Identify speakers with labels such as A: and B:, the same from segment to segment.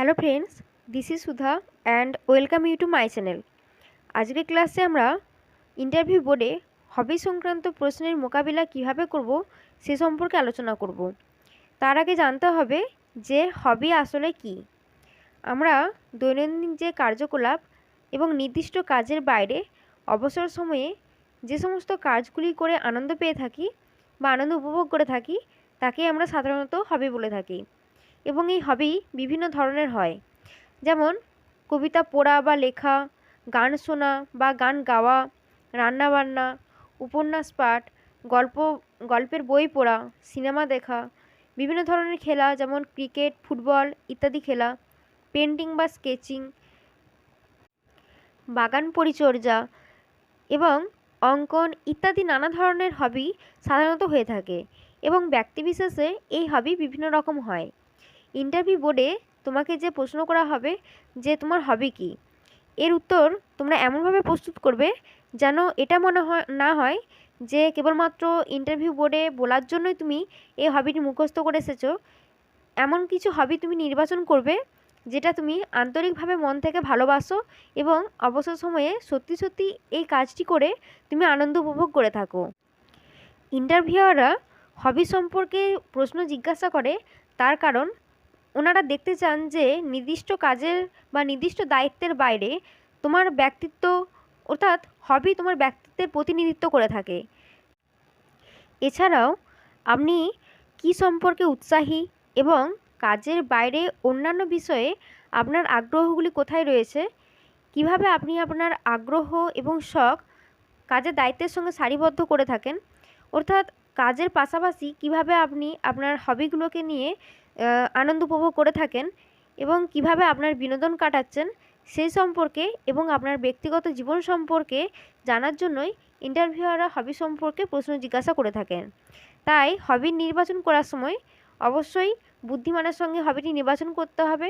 A: Hello friends, this is Sudha and welcome you to my channel. আজকের ক্লাসে আমরা interview বোর্ডে হবি সংক্রান্ত প্রশ্নের মোকাবিলা কীভাবে করব সে সম্পর্কে আলোচনা করব। তার আগে জানতে হবে যে হবি আসলে কি। আমরা দৈনন্দিন যে কার্যকলাপ এবং নির্দিষ্ট কাজের বাইরে অবসর সময়ে যে সমস্ত কাজগুলি করে আনন্দ পেয়ে থাকি বা আনন্দ উপভোগ করে থাকি তাকে আমরা সাধারণত হবি বলে থাকি। এবং এই হবি বিভিন্ন ধরনের হয়। যেমন, কবিতা পড়া বা লেখা, গান শোনা বা গান গাওয়া, রান্নাবান্না, উপন্যাস পাঠ, গল্প, গল্পের বই পড়া, সিনেমা দেখা, বিভিন্ন ধরনের খেলা যেমন ক্রিকেট, ফুটবল ইত্যাদি খেলা, পেন্টিং বা স্কেচিং, বাগান পরিচর্যা এবং অঙ্কন ইত্যাদি নানা ধরনের হবি সাধারণত হয়ে থাকে এবং ব্যক্তিবিশেষে এই হবি বিভিন্ন রকম হয়। ইন্টারভিউ বোর্ডে তোমাকে যে প্রশ্ন করা হবে যে তোমার হবি কি? এর উত্তর তোমরা এমনভাবে প্রস্তুত করবে যেন এটা মনে হয়, না হয় যে কেবলমাত্র ইন্টারভিউ বোর্ডে বলার জন্যই তুমি এই হবিটি মুখস্থ করে এসেছ। এমন কিছু হবি তুমি নির্বাচন করবে যেটা তুমি আন্তরিকভাবে মন থেকে ভালোবাসো এবং অবসর সময়ে সত্যি সত্যি এই কাজটি করে তুমি আনন্দ উপভোগ করে থাকো। ইন্টারভিউয়াররা হবি সম্পর্কে প্রশ্ন জিজ্ঞাসা করে তার কারণ ওনারা দেখতে চান যে নির্দিষ্ট কাজের বা নির্দিষ্ট দায়িত্বের বাইরে তোমার ব্যক্তিত্ব অর্থাৎ হবি তোমার ব্যক্তিত্বের প্রতিনিধিত্ব করে থাকে। এছাড়াও আপনি কী সম্পর্কে উৎসাহী এবং কাজের বাইরে অন্যান্য বিষয়ে আপনার আগ্রহগুলি কোথায় রয়েছে? কীভাবে আপনি আপনার আগ্রহ এবং শখ কাজের দায়িত্বের সঙ্গে সারিবদ্ধ করে থাকেন? অর্থাৎ কাজের পাশাপাশি কীভাবে আপনি আপনার হবিগুলোকে নিয়ে আনন্দ উপভোগ করে থাকেন এবং কীভাবে আপনার বিনোদন কাটাচ্ছেন সেই সম্পর্কে এবং আপনার ব্যক্তিগত জীবন সম্পর্কে জানার জন্যই ইন্টারভিউয়াররা হবি সম্পর্কে প্রশ্ন জিজ্ঞাসা করে থাকেন। তাই হবি নির্বাচন করার সময় অবশ্যই বুদ্ধিমানের সঙ্গে হবিটি নির্বাচন করতে হবে,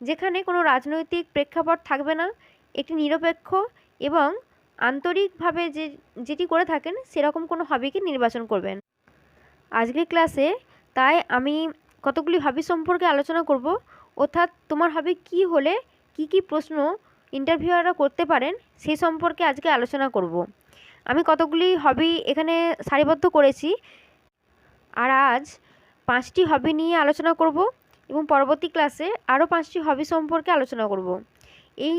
A: যেখানে কোনো রাজনৈতিক প্রেক্ষাপট থাকবে না, একটি নিরপেক্ষ এবং আন্তরিকভাবে যে, যেটি করে থাকেন সেরকম কোনো হবিকে নির্বাচন করবেন। আজকের ক্লাসে তাই আমি কতগুলি হবি সম্পর্কে আলোচনা করব? অর্থাৎ তোমার হবি কী হলে কি কি প্রশ্ন ইন্টারভিউয়াররা করতে পারেন সেই সম্পর্কে আজকে আলোচনা করব। আমি কতগুলি হবি এখানে সারিবদ্ধ করেছি। আর আজ পাঁচটি হবি নিয়ে আলোচনা করব এবং পরবর্তী ক্লাসে আরও পাঁচটি হবি সম্পর্কে আলোচনা করব। এই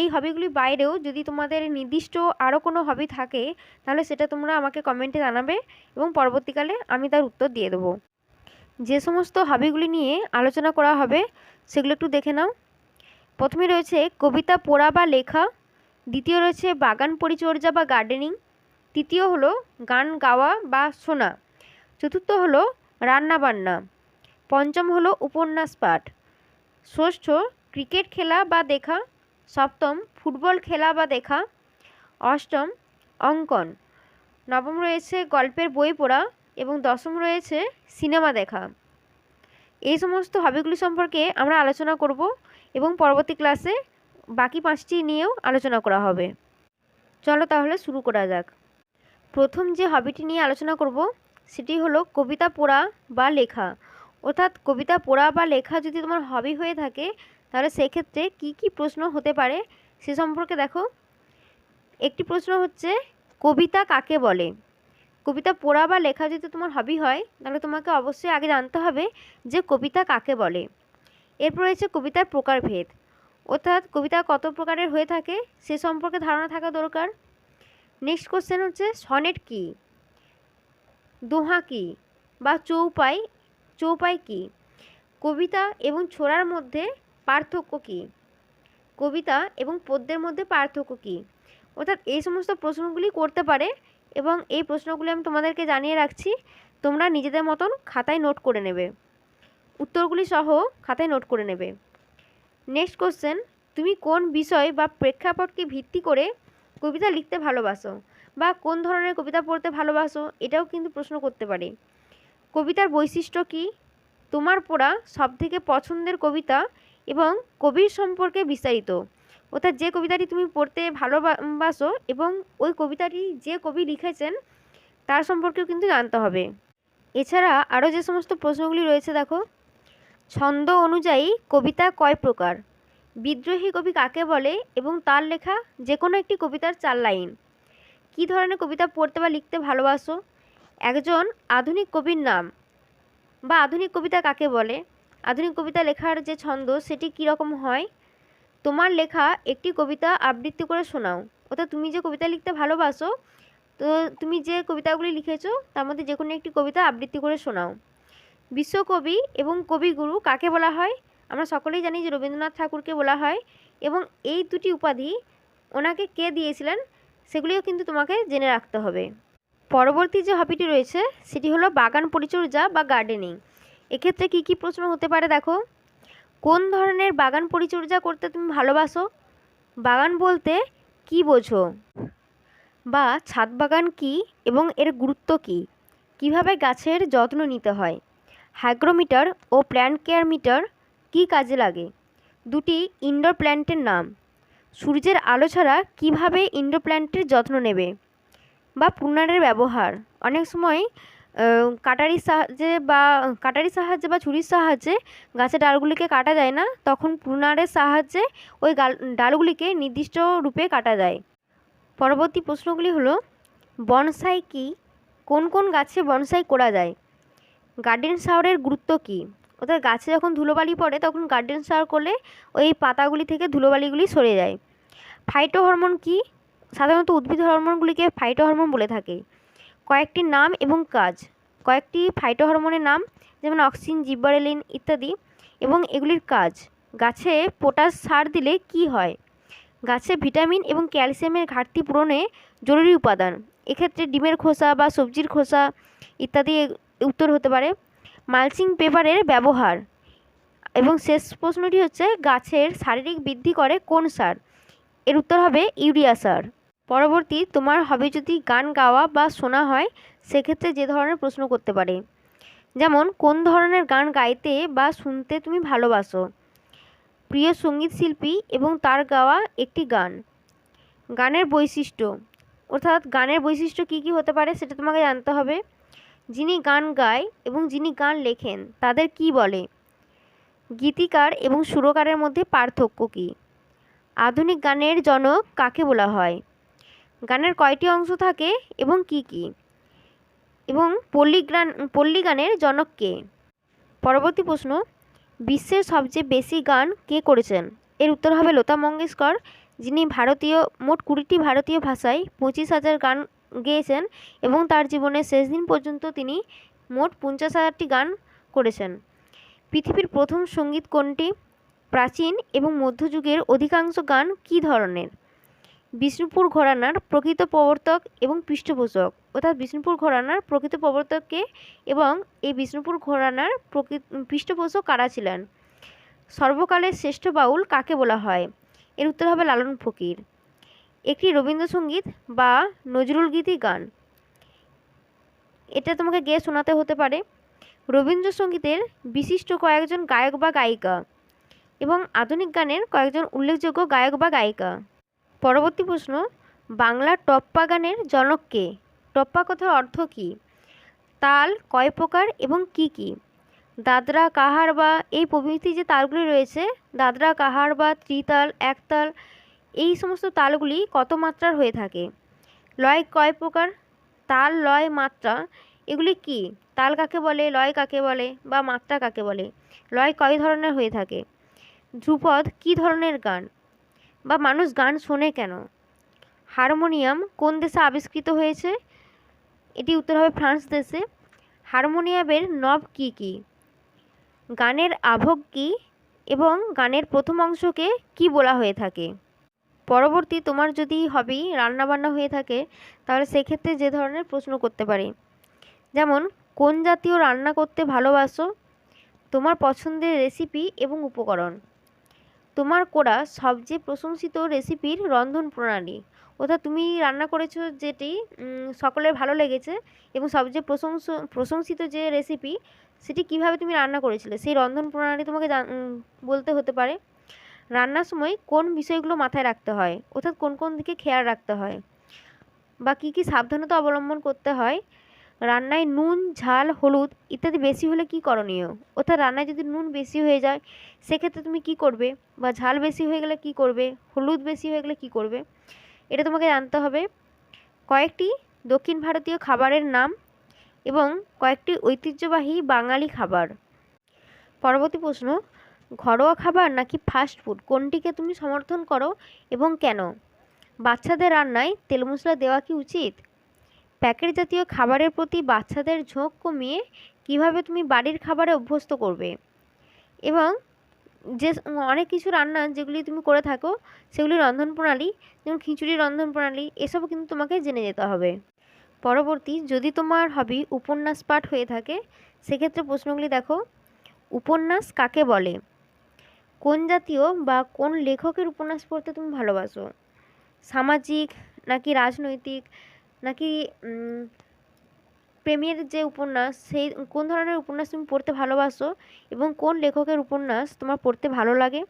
A: এই হবিগুলির বাইরেও যদি তোমাদের নির্দিষ্ট আরও কোনো হবি থাকে, তাহলে সেটা তোমরা আমাকে কমেন্টে জানাবে এবং পরবর্তীকালে আমি তার উত্তর দিয়ে দেবো। যে সমস্ত হাবিগুলি নিয়ে আলোচনা করা হবে, সেগুলো একটু দেখে নাও। প্রথমে রয়েছে কবিতা পড়া বা লেখা, দ্বিতীয় রয়েছে বাগান পরিচর্যা বা গার্ডেনিং তৃতীয় হলো গান গাওয়া বা শোনা, চতুর্থ হলো রান্না বান্না, পঞ্চম হলো উপন্যাস পাঠ, ষষ্ঠ ক্রিকেট খেলা বা দেখা, সপ্তম ফুটবল খেলা বা দেখা, অষ্টম অঙ্কন, নবম রয়েছে গল্পের বই পড়া এবং দশম রয়েছে সিনেমা দেখা। এই সমস্ত হবিগুলি সম্পর্কে আমরা আলোচনা করব এবং পরবর্তী ক্লাসে বাকি পাঁচটি নিয়েও আলোচনা করা হবে। চলো তাহলে শুরু করা যাক। প্রথম যে হবিটি নিয়ে আলোচনা করব, সেটি হলো কবিতা পড়া বা লেখা। অর্থাৎ কবিতা পড়া বা লেখা যদি তোমার হবি হয়ে থাকে, তাহলে সেক্ষেত্রে কি কি প্রশ্ন হতে পারে সে সম্পর্কে দেখো। একটি প্রশ্ন হচ্ছে, কবিতা কাকে বলে? কবিতা পড়া বা লেখা যদি তোমার হবি হয়, তাহলে তোমাকে অবশ্যই আগে জানতে হবে যে কবিতা কাকে বলে। এরপর রয়েছে কবিতার প্রকারভেদ। অর্থাৎ কবিতা কত প্রকারের হয়ে থাকে, সে সম্পর্কে ধারণা থাকা দরকার। নেক্সট কোশ্চেন হচ্ছে, সনেট কী? দোহা কী? বা চৌপাই চৌপাই কী? কবিতা এবং ছোড়ার মধ্যে পার্থক্য কী? কবিতা এবং পদ্যের মধ্যে পার্থক্য কী? অর্থাৎ এই সমস্ত প্রশ্নগুলি করতে পারে এবং এই প্রশ্নগুলি আমি তোমাদেরকে জানিয়ে রাখছি। তোমরা নিজেদের মতন খাতায় নোট করে নেবে। উত্তরগুলি সহ খাতায় নোট করে নেবে। নেক্সট কোশ্চেন তুমি কোন বিষয় বা প্রেক্ষাপটকে ভিত্তি করে কবিতা লিখতে ভালোবাসো বা কোন ধরনের কবিতা পড়তে ভালোবাসো এটাও কিন্তু প্রশ্ন করতে পারে। কবিতার বৈশিষ্ট্য কী? তোমার পড়া সবথেকে পছন্দের কবিতা এবং কবির সম্পর্কে বিস্তারিত। অর্থাৎ যে কবিতাটি তুমি পড়তে ভালোবাসো এবং ওই কবিতাটি যে কবি লিখেছেন, তার সম্পর্কেও কিন্তু জানতে হবে। এছাড়া আরও যে সমস্ত প্রশ্নগুলি রয়েছে দেখো। ছন্দ অনুযায়ী কবিতা কয় প্রকার? বিদ্রোহী কবি কাকে বলে এবং তার লেখা যে কোনো একটি কবিতার চার লাইন? কী ধরনের কবিতা পড়তে বা লিখতে ভালোবাসো? একজন আধুনিক কবির নাম বা আধুনিক কবিতা কাকে বলে? আধুনিক কবিতা লেখার যে ছন্দ, সেটি কীরকম হয়? তোমার লেখা একটি কবিতা আবৃত্তি করে শোনাও। অর্থাৎ তুমি যে কবিতা লিখতে ভালোবাসো, তো তুমি যে কবিতাগুলি লিখেছো, তার মধ্যে যে কোনো একটি কবিতা আবৃত্তি করে শোনাও। বিশ্বকবি এবং কবিগুরু কাকে বলা হয়? আমরা সকলেই জানি যে রবীন্দ্রনাথ ঠাকুরকে বলা হয় এবং এই দুটি উপাধি ওনাকে কে দিয়েছিলেন, সেগুলিও কিন্তু তোমাকে জেনে রাখতে হবে। পরবর্তী যে হবিটি রয়েছে, সেটি হলো বাগান পরিচর্যা বা গার্ডেনিং। এক্ষেত্রে কী কী প্রশ্ন হতে পারে দেখো? কোন ধরনের বাগান পরিচর্যা করতে তুমি ভালোবাসো? বাগান বলতে কি বোঝো? বা ছাদ বাগান কি এবং এর গুরুত্ব কী? কীভাবে গাছের যত্ন নিতে হয়? হাইগ্রোমিটার ও প্ল্যান্ট কেয়ার মিটার কী কাজে লাগে? দুটি ইনডোর প্ল্যান্টের নাম। সূর্যের আলো ছাড়া কীভাবে ইনডোর প্ল্যান্টের যত্ন নেবে? বা পূর্ণারের ব্যবহার? অনেক সময় কাটারির সাহায্যে বা কাটারির সাহায্যে বা ছুরির সাহায্যে গাছের ডালগুলিকে কাটা যায় না, তখন প্রুনারের সাহায্যে ওই গাল, ডালগুলিকে নির্দিষ্ট রূপে কাটা যায়। পরবর্তী প্রশ্নগুলি হলো, বনসাই কি? কোন কোন গাছে বনসাই করা যায়? গার্ডেন শাওয়ারের গুরুত্ব কী? অর্থাৎ গাছে যখন ধুলোবালি পড়ে, তখন গার্ডেন শাওয়ার করলে ওই পাতাগুলি থেকে ধুলোবালিগুলি সরে যায়। ফাইটো হরমোন কী? সাধারণত উদ্ভিদ হরমোনগুলিকে ফাইটো হরমোন বলে থাকে। কয়েকটি নাম এবং কাজ। কয়েকটি ফাইটো হরমোনের নাম, যেমন অক্সিন জিব্বারেলিন ইত্যাদি, এবং এগুলির কাজ। গাছে পটাশ সার দিলে কি হয়? গাছে ভিটামিন এবং ক্যালসিয়ামের ঘাটতি পূরণে জরুরি উপাদান। এক্ষেত্রে ডিমের খোসা বা সবজির খোসা ইত্যাদি উত্তর হতে পারে। মালচিং পেপারের ব্যবহার। এবং শেষ প্রশ্নটি হচ্ছে, গাছের শারীরিক বৃদ্ধি করে কোন সার? এর উত্তর হবে ইউরিয়া সার। পরবর্তী তোমার হবে যদি গান গাওয়া বা শোনা হয়, সেক্ষেত্রে যে ধরনের প্রশ্ন করতে পারে। যেমন, কোন ধরনের গান গাইতে বা শুনতে তুমি ভালোবাসো? প্রিয় সংগীত শিল্পী এবং তার গাওয়া একটি গান। গানের বৈশিষ্ট্য। অর্থাৎ গানের বৈশিষ্ট্য কী কী হতে পারে সেটা তোমাকে জানতে হবে। যিনি গান গায় এবং যিনি গান লেখেন, তাদের কি বলে? গীতিকার এবং সুরকারের মধ্যে পার্থক্য কী? আধুনিক গানের জনক কাকে বলা হয়? গানের কয়টি অংশ থাকে এবং কি কি? এবং পল্লী গান পল্লী গানের জনক কে? পরবর্তী প্রশ্ন, বিশ্বের সবচেয়ে বেশি গান কে করেছেন? এর উত্তর হবে লতা মঙ্গেশকর, যিনি ভারতীয়, মোট কুড়িটি ভারতীয় ভাষায় পঁচিশ হাজার গান গেয়েছেন এবং তার জীবনের শেষ দিন পর্যন্ত তিনি মোট পঞ্চাশ হাজারটি গান করেছেন। পৃথিবীর প্রথম সংগীত কোনটি? প্রাচীন এবং মধ্যযুগের অধিকাংশ গান কী ধরনের? বিষ্ণুপুর ঘরানার প্রকৃত প্রবর্তক এবং পৃষ্ঠপোষক। অর্থাৎ বিষ্ণুপুর ঘরানার প্রকৃত প্রবর্তককে এবং এই বিষ্ণুপুর ঘরানার প্রকৃত, পৃষ্ঠপোষক কারা ছিলেন? সর্বকালের শ্রেষ্ঠ বাউল কাকে বলা হয়? এর উত্তর হবে লালন ফকির। একটি রবীন্দ্রসঙ্গীত বা নজরুল গীতি গান। এটা তোমাকে গেয়ে শোনাতে হতে পারে। রবীন্দ্রসঙ্গীতের বিশিষ্ট কয়েকজন গায়ক বা গায়িকা এবং আধুনিক গানের কয়েকজন উল্লেখযোগ্য গায়ক বা গায়িকা। পরবর্তী প্রশ্ন, বাংলার টপ্পা গানের জনক কে? টপ্পা কথার অর্থ কী? তাল কয় প্রকার এবং কি কি? দাদরা, কাহার বা, এই প্রভৃতি যে তালগুলি রয়েছে, দাদরা, কাহার বা, ত্রিতাল, একতাল, এই সমস্ত তালগুলি কত মাত্রার হয়ে থাকে? লয় কয় প্রকার? তাল লয় মাত্রা, এগুলি কি? তাল কাকে বলে, লয় কাকে বলে, বা মাত্রা কাকে বলে? লয় কয় ধরনের হয়ে থাকে? ধ্রুপদ কী ধরনের গান? বা মানুষ গান শোনে কেন? হারমোনিয়াম কোন দেশে আবিষ্কৃত হয়েছে? এটি উত্তর হবে ফ্রান্স দেশে। হারমোনিয়ামের নব কি কি? গানের আভোগ কী এবং গানের প্রথম অংশকে কি বলা হয়ে থাকে? পরবর্তী তোমার যদি হবি রান্নাবান্না হয়ে থাকে, তাহলে সেক্ষেত্রে যে ধরনের প্রশ্ন করতে পারে। যেমন, কোন জাতীয় রান্না করতে ভালোবাসো? তোমার পছন্দের রেসিপি এবং উপকরণ। তোমার করা সবচেয়ে প্রশংসিত রেসিপির রন্ধন প্রণালী। অর্থাৎ তুমি রান্না করেছ যেটি সকলের ভালো লেগেছে এবং সবচেয়ে প্রশংস, প্রশংসিত যে রেসিপি সেটি কীভাবে তুমি রান্না করেছিলে? সেই রন্ধন প্রণালী তোমাকে বলতে হতে পারে, রান্নার সময় কোন বিষয়গুলো মাথায় রাখতে হয়? অর্থাৎ কোন কোন দিকে খেয়াল রাখতে হয়? বা কী কী সাবধানতা অবলম্বন করতে হয়? রান্নায় নুন, ঝাল, হলুদ ইত্যাদি বেশি হলে কী করণীয়? অর্থাৎ রান্নায় যদি নুন বেশি হয়ে যায়, সেক্ষেত্রে তুমি কী করবে? বা ঝাল বেশি হয়ে গেলে কী করবে? হলুদ বেশি হয়ে গেলে কী করবে? এটা তোমাকে জানতে হবে। কয়েকটি দক্ষিণ ভারতীয় খাবারের নাম এবং কয়েকটি ঐতিহ্যবাহী বাঙালি খাবার। পরবর্তী প্রশ্ন, ঘরোয়া খাবার নাকি ফাস্ট ফুড কোনটিকে তুমি সমর্থন করো এবং কেন? বাচ্চাদের রান্নায় তেল মশলা দেওয়া কি উচিত? প্যাকেট জাতীয় খাবারের প্রতি বাচ্চাদের ঝোঁক কমিয়ে কীভাবে তুমি বাড়ির খাবারে অভ্যস্ত করবে? এবং যে অনেক কিছু রান্না যেগুলি তুমি করে থাকো, সেগুলি রন্ধন প্রণালী, যেমন খিচুড়ি রন্ধন প্রণালী, এসবও কিন্তু তোমাকে জেনে যেতে হবে। পরবর্তী যদি তোমার হবি উপন্যাস পাঠ হয়ে থাকে, সেক্ষেত্রে প্রশ্নগুলি দেখো। উপন্যাস কাকে বলে? কোন জাতীয় বা কোন লেখকের উপন্যাস পড়তে তুমি ভালোবাসো? সামাজিক নাকি রাজনৈতিক? নাকি প্রেমের যে উপন্যাস, সেই কোন ধরনের উপন্যাস তুমি পড়তে ভালোবাসো এবং কোন লেখকের উপন্যাস তোমার পড়তে ভালো লাগে?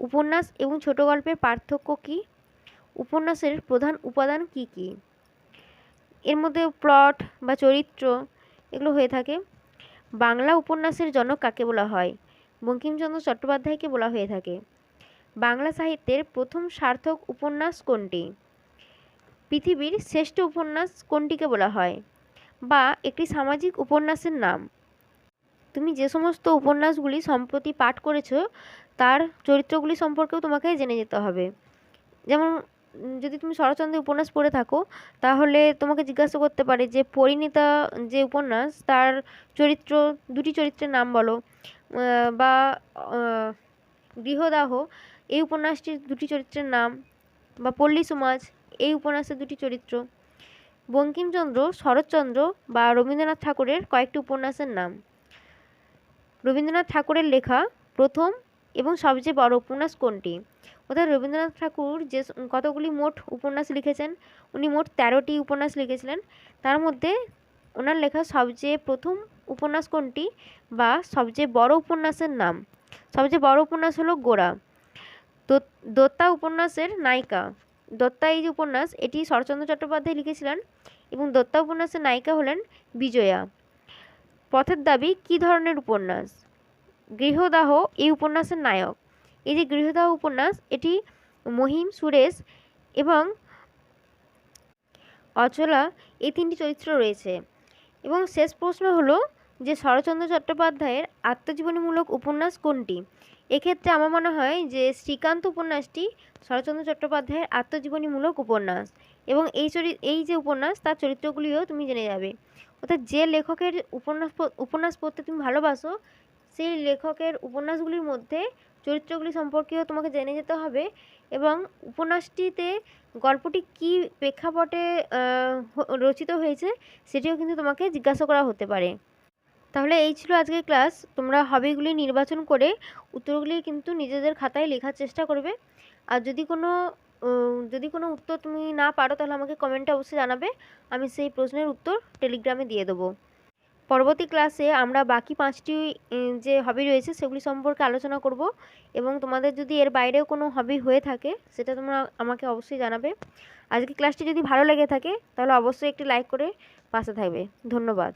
A: উপন্যাস এবং ছোট গল্পের পার্থক্য কী? উপন্যাসের প্রধান উপাদান কী কী? এর মধ্যে প্লট বা চরিত্র এগুলো হয়ে থাকে। বাংলা উপন্যাসের জনক কাকে বলা হয়? বঙ্কিমচন্দ্র চট্টোপাধ্যায়কে বলা হয়ে থাকে। বাংলা সাহিত্যের প্রথম সার্থক উপন্যাস কোনটি? পৃথিবীর শ্রেষ্ঠ উপন্যাস কোনটিকে বলা হয়? বা, একটি সামাজিক উপন্যাসের নাম। তুমি যে সমস্ত উপন্যাসগুলি সম্প্রতি পাঠ করেছ, তার চরিত্রগুলি সম্পর্কেও তোমাকে জেনে যেতে হবে। যেমন যদি তুমি শরৎচন্দ্রের উপন্যাস পড়ে থাকো, তাহলে তোমাকে জিজ্ঞাসা করতে পারে যে, পরিণীতা যে উপন্যাস, তার চরিত্র, দুটি চরিত্রের নাম বলো। বা গৃহদাহ, এই উপন্যাসটির দুটি চরিত্রের নাম। বা, পল্লী সমাজ এই উপন্যাসের দুটি চরিত্র। বঙ্কিমচন্দ্র, শরৎচন্দ্র বা রবীন্দ্রনাথ ঠাকুরের কয়েকটি উপন্যাসের নাম। রবীন্দ্রনাথ ঠাকুরের লেখা প্রথম এবং সবচেয়ে বড় উপন্যাস কোনটি? অর্থাৎ রবীন্দ্রনাথ ঠাকুর যে কতগুলি মোট উপন্যাস লিখেছেন, উনি মোট তেরোটি উপন্যাস লিখেছিলেন। তার মধ্যে ওনার লেখা সবচেয়ে প্রথম উপন্যাস কোনটি বা সবচেয়ে বড় উপন্যাসের নাম? সবচেয়ে বড় উপন্যাস হলো গোড়া। দত্তা উপন্যাসের নায়িকা। দত্তা এই যে উপন্যাস এটি শরৎচন্দ্র চট্টোপাধ্যায় লিখেছিলেন এবং দত্তা উপন্যাসের নায়িকা হলেন বিজয়া। পথের দাবি, কী ধরনের উপন্যাস? গৃহদাহ, এই উপন্যাসের নায়ক। এই যে গৃহদাহ উপন্যাস, এটি মহিম, সুরেশ এবং অচলা, এই তিনটি চরিত্র রয়েছে। এবং শেষ প্রশ্ন হলো যে শরৎচন্দ্র চট্টোপাধ্যায়ের আত্মজীবনীমূলক উপন্যাস কোনটি? এক্ষেত্রে আমার মনে হয় যে শ্রীকান্ত উপন্যাসটি শরৎচন্দ্র চট্টোপাধ্যায়ের আত্মজীবনীমূলক উপন্যাস এবং এই চরি, এই যে উপন্যাস, তার চরিত্রগুলিও তুমি জেনে যাবে। অর্থাৎ যে লেখকের উপন্যাস উপন্যাস পড়তে তুমি ভালোবাসো, সেই লেখকের উপন্যাসগুলির মধ্যে চরিত্রগুলি সম্পর্কেও তোমাকে জেনে যেতে হবে এবং উপন্যাসটিতে গল্পটি কী প্রেক্ষাপটে রচিত হয়েছে সেটিও কিন্তু তোমাকে জিজ্ঞাসা করা হতে পারে। তাহলে এই ছিল আজকের ক্লাস। তোমরা হবিগুলি নির্বাচন করে উত্তরগুলি কিন্তু নিজেদের খাতায় লেখার চেষ্টা করবে। আর যদি কোনো যদি কোনো উত্তর তুমি না পারো তাহলে আমাকে কমেন্টে অবশ্যই জানাবে। আমি সেই প্রশ্নের উত্তর টেলিগ্রামে দিয়ে দেবো। পরবর্তী ক্লাসে আমরা বাকি পাঁচটি যে হবি রয়েছে সেগুলি সম্পর্কে আলোচনা করব এবং তোমাদের যদি এর বাইরেও কোনো হবি হয়ে থাকে সেটা তোমরা আমাকে অবশ্যই জানাবে। আজকে ক্লাসটি যদি ভালো লেগে থাকে তাহলে অবশ্যই একটি লাইক করে পাশে থাকবে। ধন্যবাদ।